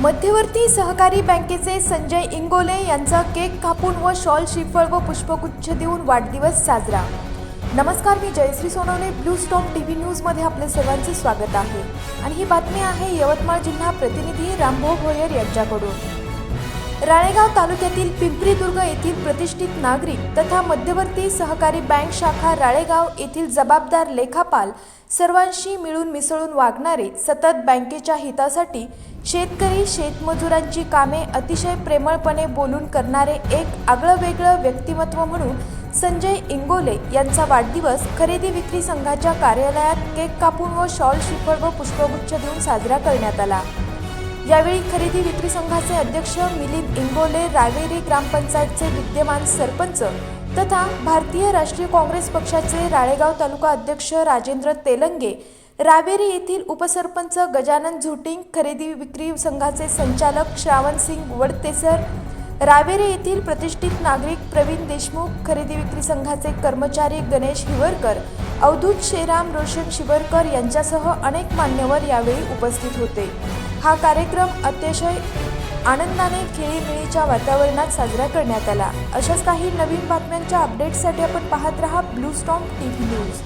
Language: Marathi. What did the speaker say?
मध्यवर्ती सहकारी बँकेचे संजय इंगोले यांचा केक कापून व शॉल श्रीफळ व पुष्पगुच्छ देऊन वाढदिवस साजरा. नमस्कार मी Jayashree Sonawane blue storm T V न्यूजमध्ये आपले सर्वांचे स्वागत आहे. आणि ही बातमी आहे यवतमाळ जिल्हा प्रतिनिधी रामभाऊ भोयर यांच्याकडून. राळेगाव तालुक्यातील पिंपरीदुर्ग येथील प्रतिष्ठित नागरिक तथा मध्यवर्ती सहकारी बँक शाखा राळेगाव येथील जबाबदार लेखापाल सर्वांशी मिळून मिसळून वागणारे सतत बँकेच्या हितासाठी शेतकरी शेतमजुरांची कामे अतिशय प्रेमळपणे बोलून करणारे एक आगळं वेगळं व्यक्तिमत्व म्हणून संजय इंगोले यांचा वाढदिवस खरेदी विक्री संघाच्या कार्यालयात केक कापून व शॉल शिफळ व पुष्पगुच्छ देऊन साजरा करण्यात आला. यावेळी खरेदी विक्री संघाचे अध्यक्ष मिलिंद इंगोले रावेरी ग्रामपंचायतचे विद्यमान सरपंच तथा भारतीय राष्ट्रीय काँग्रेस पक्षाचे राळेगाव तालुका अध्यक्ष राजेंद्र तेलंगे रावेरी येथील उपसरपंच गजानन झुटिंग खरेदी विक्री संघाचे संचालक श्रावणसिंग वडतेसर रावेरी येथील प्रतिष्ठित नागरिक प्रवीण देशमुख खरेदी विक्री संघाचे कर्मचारी गणेश हिवरकर अवधूत शेराम रोशन शिवरकर यांच्यासह अनेक मान्यवर यावेळी उपस्थित होते. हा कार्यक्रम अतिशय आनंदाने खेळीमेळीच्या वातावरणात साजरा करण्यात आला. अशाच काही नवीन बातम्यांच्या अपडेट्ससाठी आपण पाहत रहा blue storm T V news